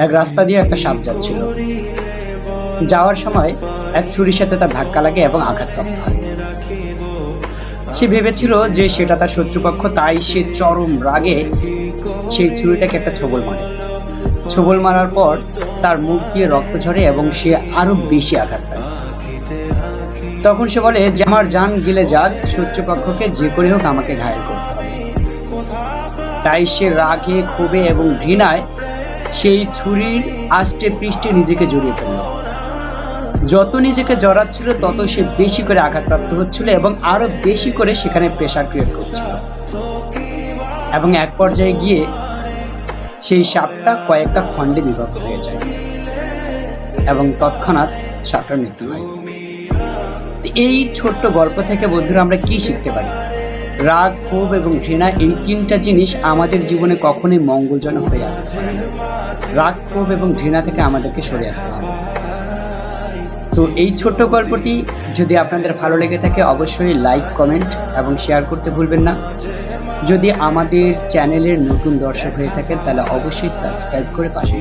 এক রাস্তা দিয়ে একটা সাপ যাচ্ছিল। যাওয়ার সময় এক ছুরির সাথে তার ধাক্কা লাগে এবং আঘাতপ্রাপ্ত হয়। সে ভেবেছিল যে সেটা তার শত্রুপক্ষ, তাই সে চরম রাগে সেই ছুরিটাকে একটা ছবল মারে। ছবল মারার পর তার মুখ দিয়ে রক্ত ঝরে এবং সে আরও বেশি আঘাত পায়। তখন সে বলে, যে আমার যান গেলে যাক, শত্রুপক্ষকে যে করে হোক আমাকে ঘায়েল করতে হবে। তাই সে রাগে, ক্ষোভে এবং ঘৃণায় সেই ছুরির আষ্টে পৃষ্ঠে নিজেকে জড়িয়ে ফেলল যত নিজেকে জড়াচ্ছিল, তত সে বেশি করে আঘাতপ্রাপ্ত হচ্ছিল এবং আরও বেশি করে সেখানে প্রেশার ক্রিয়েট করছিল। এবং এক পর্যায়ে গিয়ে সেই সাপটা কয়েকটা খণ্ডে বিভক্ত হয়ে যায় এবং তৎক্ষণাৎ সাপটার মৃত্যু হয়। এই ছোট্ট গল্প থেকে বন্ধুরা, আমরা কি শিখতে পারি? রাগ, ক্ষোভ এবং ঘৃণা এই তিনটা জিনিস আমাদের জীবনে কখনোই মঙ্গলজনক হয়ে আসতে পারে না। রাগ, ক্ষোভ এবং ঘৃণা থেকে আমাদেরকে সরে আসতে হবে। তো এই ছোট্ট গল্পটি যদি আপনাদের ভালো লেগে থাকে, অবশ্যই লাইক কমেন্ট এবং শেয়ার করতে ভুলবেন না। যদি আমাদের চ্যানেলের নতুন দর্শক হয়ে থাকেন, তাহলে অবশ্যই সাবস্ক্রাইব করে পাশে